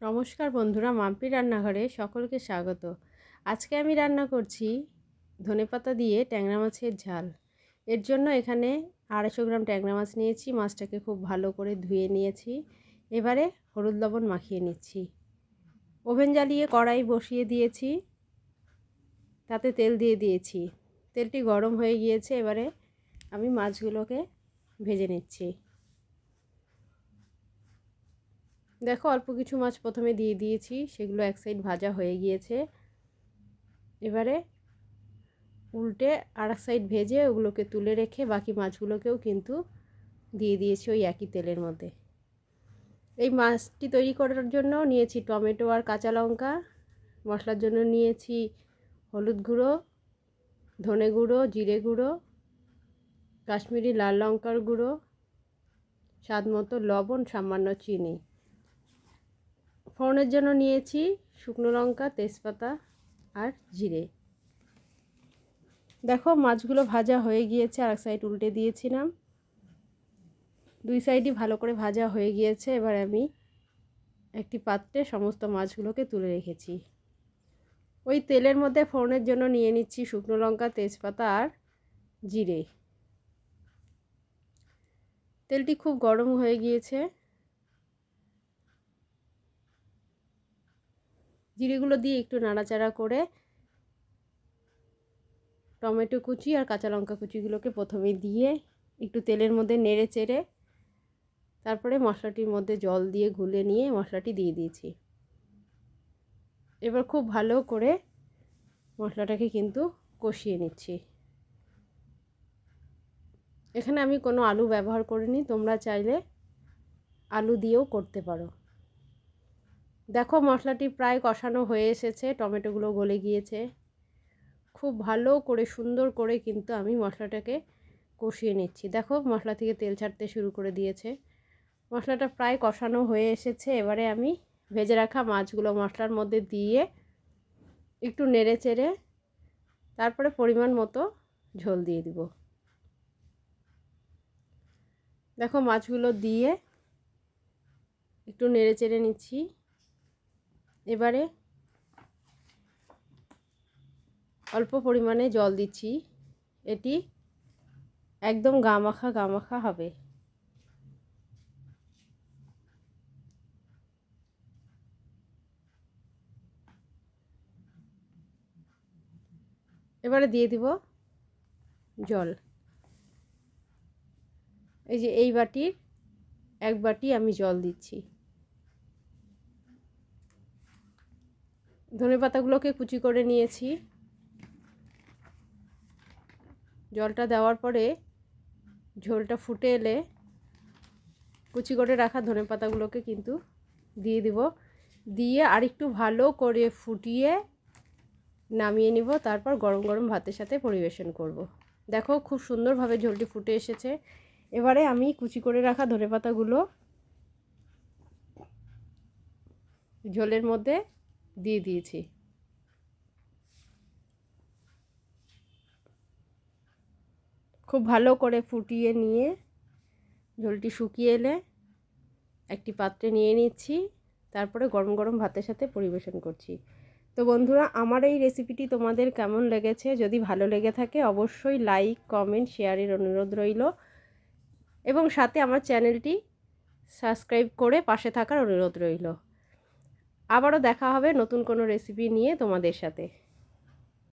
নমস্কার বন্ধুরা, মাম্পি রান্নাঘরে সকলকে স্বাগত। আজকে আমি রান্না করছি ধনেপাতা দিয়ে ট্যাংরা মাছের ঝাল। এর জন্য এখানে আড়াইশো গ্রাম ট্যাংরা মাছ নিয়েছি, মাছটাকে খুব ভালো করে ধুয়ে নিয়েছি। এবারে হলুদ লবণ মাখিয়ে নিচ্ছি। ওভেন জ্বালিয়ে কড়াই বসিয়ে দিয়েছি, তাতে তেল দিয়ে দিয়েছি। তেলটি গরম হয়ে গিয়েছে, এবারে আমি মাছগুলোকে ভেজে নিচ্ছি। দেখো অল্প কিছু মাছ প্রথমে দিয়ে দিয়েছি, সেগুলো এক সাইড ভাজা হয়ে গিয়েছে। এবারে উল্টে আর এক সাইড ভেজে ওগুলোকে তুলে রেখে বাকি মাছগুলোকেও কিন্তু দিয়ে দিয়েছি ওই একই তেলের মধ্যে। এই মাছটি তৈরি করার জন্য নিয়েছি টমেটো আর কাঁচা লঙ্কা, মশলার জন্য নিয়েছি হলুদ গুঁড়ো, ধনে গুঁড়ো, জিরে গুঁড়ো, কাশ্মীরি লাল লঙ্কার গুঁড়ো, স্বাদ মতো লবণ, সামান্য চিনি। ফোড়নের জন্য নিয়েছি শুকনো লঙ্কা, তেজপাতা আর জিরে। দেখো মাছগুলো ভাজা হয়ে গিয়েছে, আর এক সাইড উল্টে দিয়েছিলাম। দুই সাইডই ভালো করে ভাজা হয়ে গিয়েছে, এবার আমি একটি পাত্রে সমস্ত মাছগুলোকে তুলে রেখেছি। ওই তেলের মধ্যে ফোড়নের জন্য নিয়ে নিচ্ছি শুকনো লঙ্কা, তেজপাতা আর জিরে। তেলটি খুব গরম হয়ে গিয়েছে। জিরেগুলো দিয়ে একটু নাড়াচাড়া করে টমেটো কুচি আর কাঁচা লঙ্কা কুচিগুলোকে প্রথমে দিয়ে একটু তেলের মধ্যে নেড়ে চেড়ে তারপরে মশলাটির মধ্যে জল দিয়ে গুলে নিয়ে মশলাটি দিয়ে দিয়েছি। এবার খুব ভালো করে মশলাটাকে কিন্তু কষিয়ে নিচ্ছি। এখানে আমি কোনো আলু ব্যবহার করিনি, তোমরা চাইলে আলু দিয়েও করতে পারো। দেখো মশলাটি প্রায় কষানো হয়ে এসেছে, টমেটোগুলো গলে গিয়েছে। খুব ভালো করে, সুন্দর করে কিন্তু আমি মশলাটাকে কষিয়ে নিচ্ছি। দেখো মশলা থেকে তেল ছাড়তে শুরু করে দিয়েছে। মশলাটা প্রায় কষানো হয়ে এসেছে। এবারে আমি ভেজে রাখা মাছগুলো মশলার মধ্যে দিয়ে একটু নেড়ে চেড়ে তারপরে পরিমাণ মতো ঝোল দিয়ে দিব। দেখো মাছগুলো দিয়ে একটু নেড়ে চেড়ে নিচ্ছি। এবারে অল্প পরিমাণে জল দিচ্ছি। এটি একদম গামাখা গামাখা হবে। এবারে দিয়ে দিব জল। এই যে এই বাটির এক বাটি আমি জল দিচ্ছি। ধনে পাতাগুলোকে কুচি করে নিয়েছি। জলটা দেওয়ার পরে ঝোলটা ফুটে এলে কুচি করে রাখা ধনে পাতাগুলোকে কিন্তু দিয়ে দিব। দিয়ে আরেকটু ভালো করে ফুটিয়ে নামিয়ে নিব, তারপর গরম গরম ভাতের সাথে পরিবেশন করব। দেখো খুব সুন্দরভাবে ঝোলটি ফুটে এসেছে। এবারে আমি কুচি করে রাখা ধনে পাতাগুলো ঝোলের মধ্যে দিয়ে দিয়েছি। খুব ভালো করে ফুটিয়ে নিয়ে ঝোলটি শুকিয়ে এলে একটি পাত্রে নিয়ে নিচ্ছি, তারপরে গরম গরম ভাতের সাথে পরিবেশন করছি। তো বন্ধুরা, আমার এই রেসিপিটি তোমাদের কেমন লেগেছে? যদি ভালো লেগে থাকে, অবশ্যই লাইক কমেন্ট শেয়ারের অনুরোধ রইল। এবং সাথে আমার চ্যানেলটি সাবস্ক্রাইব করে পাশে থাকার অনুরোধ রইল। আবারও দেখা হবে নতুন কোনো রেসিপি নিয়ে তোমাদের সাথে।